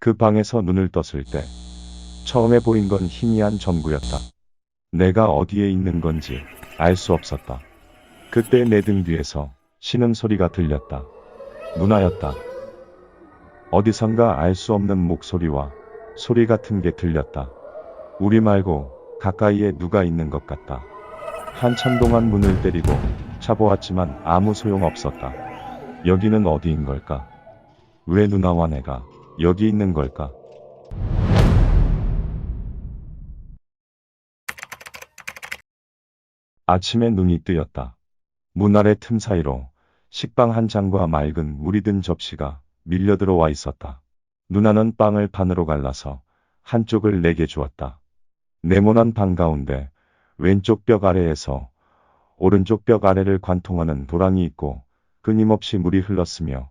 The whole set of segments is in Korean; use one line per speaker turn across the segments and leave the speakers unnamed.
그 방에서 눈을 떴을 때 처음에 보인 건 희미한 점구였다. 내가 어디에 있는 건지 알 수 없었다. 그때 내 등 뒤에서 신음 소리가 들렸다. 누나였다. 어디선가 알 수 없는 목소리와 소리 같은 게 들렸다. 우리 말고 가까이에 누가 있는 것 같다. 한참 동안 문을 때리고 차보았지만 아무 소용 없었다. 여기는 어디인 걸까? 왜 누나와 내가 여기 있는 걸까? 아침에 눈이 뜨였다. 문 아래 틈 사이로 식빵 한 장과 맑은 물이 든 접시가 밀려 들어와 있었다. 누나는 빵을 반으로 갈라서 한쪽을 내게 주었다. 네모난 방 가운데 왼쪽 벽 아래에서 오른쪽 벽 아래를 관통하는 도랑이 있고 끊임없이 물이 흘렀으며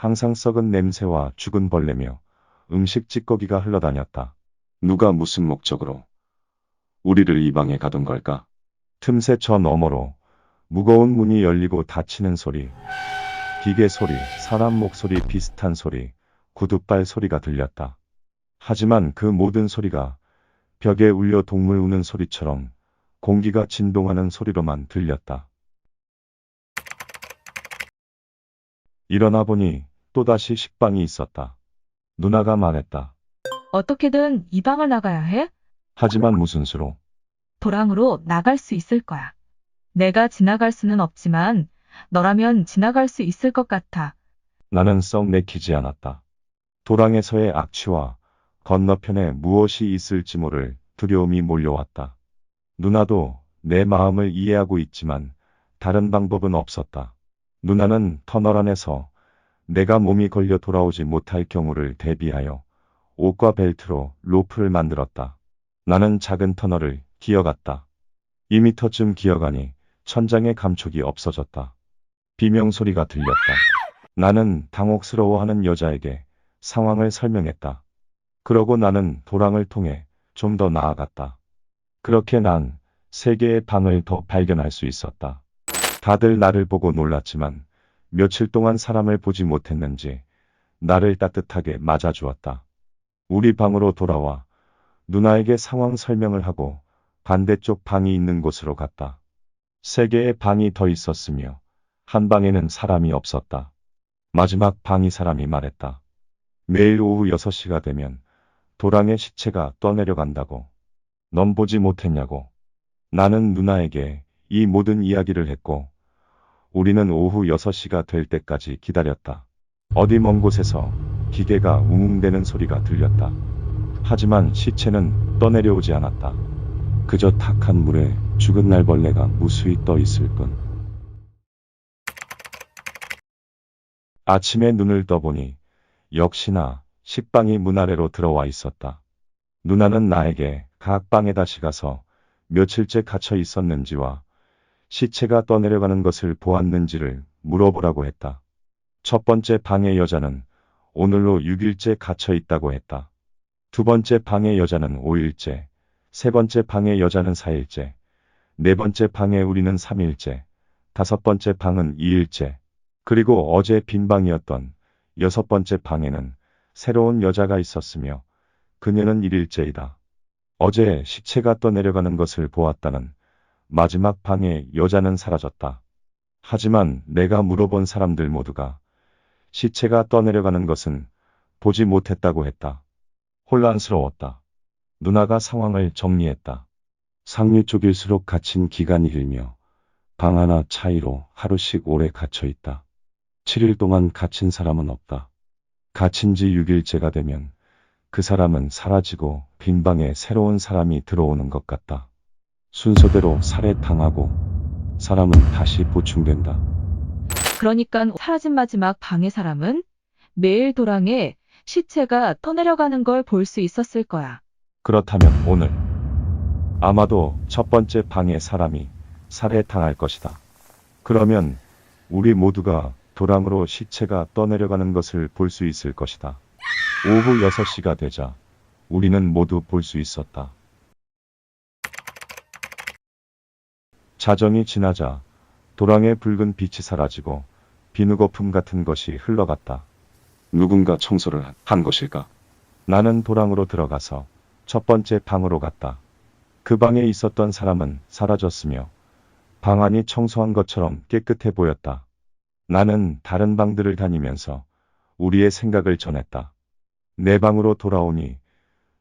항상 썩은 냄새와 죽은 벌레며 음식 찌꺼기가 흘러다녔다. 누가 무슨 목적으로 우리를 이 방에 가둔 걸까? 틈새 저 너머로 무거운 문이 열리고 닫히는 소리, 기계 소리, 사람 목소리 비슷한 소리, 구둣발 소리가 들렸다. 하지만 그 모든 소리가 벽에 울려 동물 우는 소리처럼 공기가 진동하는 소리로만 들렸다. 일어나 보니 또다시 식빵이 있었다. 누나가 말했다.
어떻게든 이 방을 나가야 해?
하지만 무슨 수로?
도랑으로 나갈 수 있을 거야. 내가 지나갈 수는 없지만 너라면 지나갈 수 있을 것 같아.
나는 썩 내키지 않았다. 도랑에서의 악취와 건너편에 무엇이 있을지 모를 두려움이 몰려왔다. 누나도 내 마음을 이해하고 있지만 다른 방법은 없었다. 누나는 터널 안에서 내가 몸이 걸려 돌아오지 못할 경우를 대비하여 옷과 벨트로 로프를 만들었다. 나는 작은 터널을 기어갔다. 2미터쯤 기어가니 천장의 감촉이 없어졌다. 비명 소리가 들렸다. 나는 당혹스러워하는 여자에게 상황을 설명했다. 그러고 나는 도랑을 통해 좀 더 나아갔다. 그렇게 난 세 개의 방을 더 발견할 수 있었다. 다들 나를 보고 놀랐지만 며칠 동안 사람을 보지 못했는지 나를 따뜻하게 맞아주었다. 우리 방으로 돌아와 누나에게 상황 설명을 하고 반대쪽 방이 있는 곳으로 갔다. 세 개의 방이 더 있었으며 한 방에는 사람이 없었다. 마지막 방이 사람이 말했다. 매일 오후 6시가 되면 도랑의 시체가 떠내려간다고. 넌 보지 못했냐고. 나는 누나에게 이 모든 이야기를 했고, 우리는 오후 6시가 될 때까지 기다렸다. 어디 먼 곳에서 기계가 웅웅대는 소리가 들렸다. 하지만 시체는 떠내려오지 않았다. 그저 탁한 물에 죽은 날벌레가 무수히 떠 있을 뿐. 아침에 눈을 떠보니 역시나 식빵이 문 아래로 들어와 있었다. 누나는 나에게 각 방에 다시 가서 며칠째 갇혀 있었는지와 시체가 떠내려가는 것을 보았는지를 물어보라고 했다. 첫 번째 방의 여자는 오늘로 6일째 갇혀 있다고 했다. 두 번째 방의 여자는 5일째, 세 번째 방의 여자는 4일째, 네 번째 방의 우리는 3일째, 다섯 번째 방은 2일째, 그리고 어제 빈 방이었던 여섯 번째 방에는 새로운 여자가 있었으며 그녀는 1일째이다. 어제 시체가 떠내려가는 것을 보았다는 마지막 방의 여자는 사라졌다. 하지만 내가 물어본 사람들 모두가 시체가 떠내려가는 것은 보지 못했다고 했다. 혼란스러웠다. 누나가 상황을 정리했다. 상류 쪽일수록 갇힌 기간이 길며 방 하나 차이로 하루씩 오래 갇혀 있다. 7일 동안 갇힌 사람은 없다. 갇힌 지 6일째가 되면 그 사람은 사라지고 빈 방에 새로운 사람이 들어오는 것 같다. 순서대로 살해당하고 사람은 다시 보충된다.
그러니까 사라진 마지막 방의 사람은 매일 도랑에 시체가 떠내려가는 걸 볼 수 있었을 거야.
그렇다면 오늘 아마도 첫 번째 방의 사람이 살해당할 것이다. 그러면 우리 모두가 도랑으로 시체가 떠내려가는 것을 볼 수 있을 것이다. 오후 6시가 되자 우리는 모두 볼 수 있었다. 자정이 지나자 도랑의 붉은 빛이 사라지고 비누거품 같은 것이 흘러갔다. 누군가 청소를 한 것일까? 나는 도랑으로 들어가서 첫 번째 방으로 갔다. 그 방에 있었던 사람은 사라졌으며 방 안이 청소한 것처럼 깨끗해 보였다. 나는 다른 방들을 다니면서 우리의 생각을 전했다. 내 방으로 돌아오니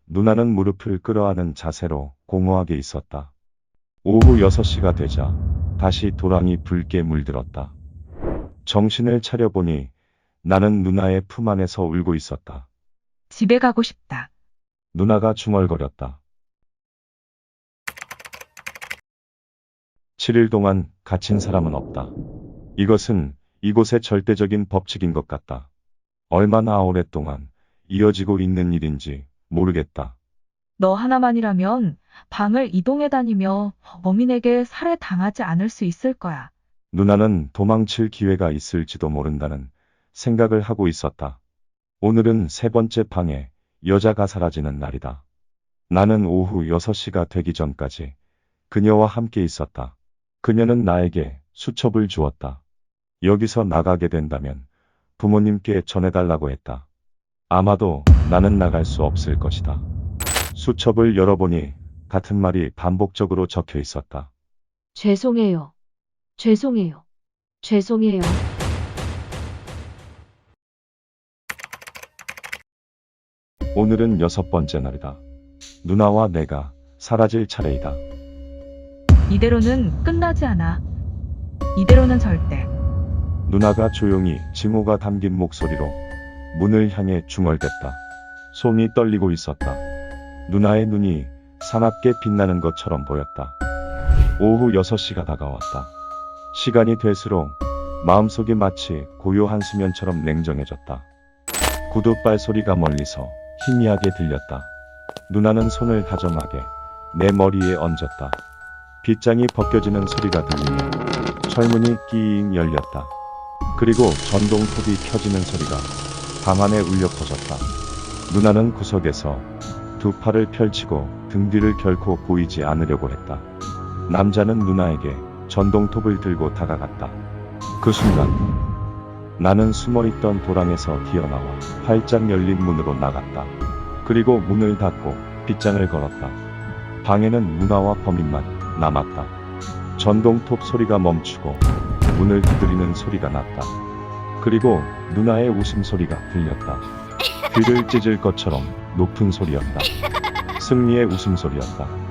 누나는 무릎을 끌어안은 자세로 공허하게 있었다. 오후 6시가 되자 다시 도랑이 붉게 물들었다. 정신을 차려보니 나는 누나의 품 안에서 울고 있었다.
집에 가고 싶다.
누나가 중얼거렸다. 7일 동안 갇힌 사람은 없다. 이것은 이곳의 절대적인 법칙인 것 같다. 얼마나 오랫동안 이어지고 있는 일인지 모르겠다.
너 하나만이라면 방을 이동해 다니며 범인에게 살해당하지 않을 수 있을 거야.
누나는 도망칠 기회가 있을지도 모른다는 생각을 하고 있었다. 오늘은 세 번째 방에 여자가 사라지는 날이다. 나는 오후 6시가 되기 전까지 그녀와 함께 있었다. 그녀는 나에게 수첩을 주었다. 여기서 나가게 된다면 부모님께 전해달라고 했다. 아마도 나는 나갈 수 없을 것이다. 수첩을 열어보니 같은 말이 반복적으로 적혀 있었다.
죄송해요. 죄송해요. 죄송해요.
오늘은 여섯 번째 날이다. 누나와 내가 사라질 차례이다.
이대로는 끝나지 않아. 이대로는 절대.
누나가 조용히 증오가 담긴 목소리로 문을 향해 중얼댔다. 손이 떨리고 있었다. 누나의 눈이 사납게 빛나는 것처럼 보였다. 오후 6시가 다가왔다. 시간이 될수록 마음속이 마치 고요한 수면처럼 냉정해졌다. 구두발 소리가 멀리서 희미하게 들렸다. 누나는 손을 다정하게 내 머리에 얹었다. 빗장이 벗겨지는 소리가 들리며 철문이 끼잉 열렸다. 그리고 전동톱이 켜지는 소리가 방 안에 울려 퍼졌다. 누나는 구석에서 두 팔을 펼치고 등 뒤를 결코 보이지 않으려고 했다. 남자는 누나에게 전동톱을 들고 다가갔다. 그 순간 나는 숨어있던 도랑에서 튀어나와 활짝 열린 문으로 나갔다. 그리고 문을 닫고 빗장을 걸었다. 방에는 누나와 범인만 남았다. 전동톱 소리가 멈추고 문을 두드리는 소리가 났다. 그리고 누나의 웃음소리가 들렸다. 귀를 찢을 것처럼 높은 소리였다. 승리의 웃음소리였다.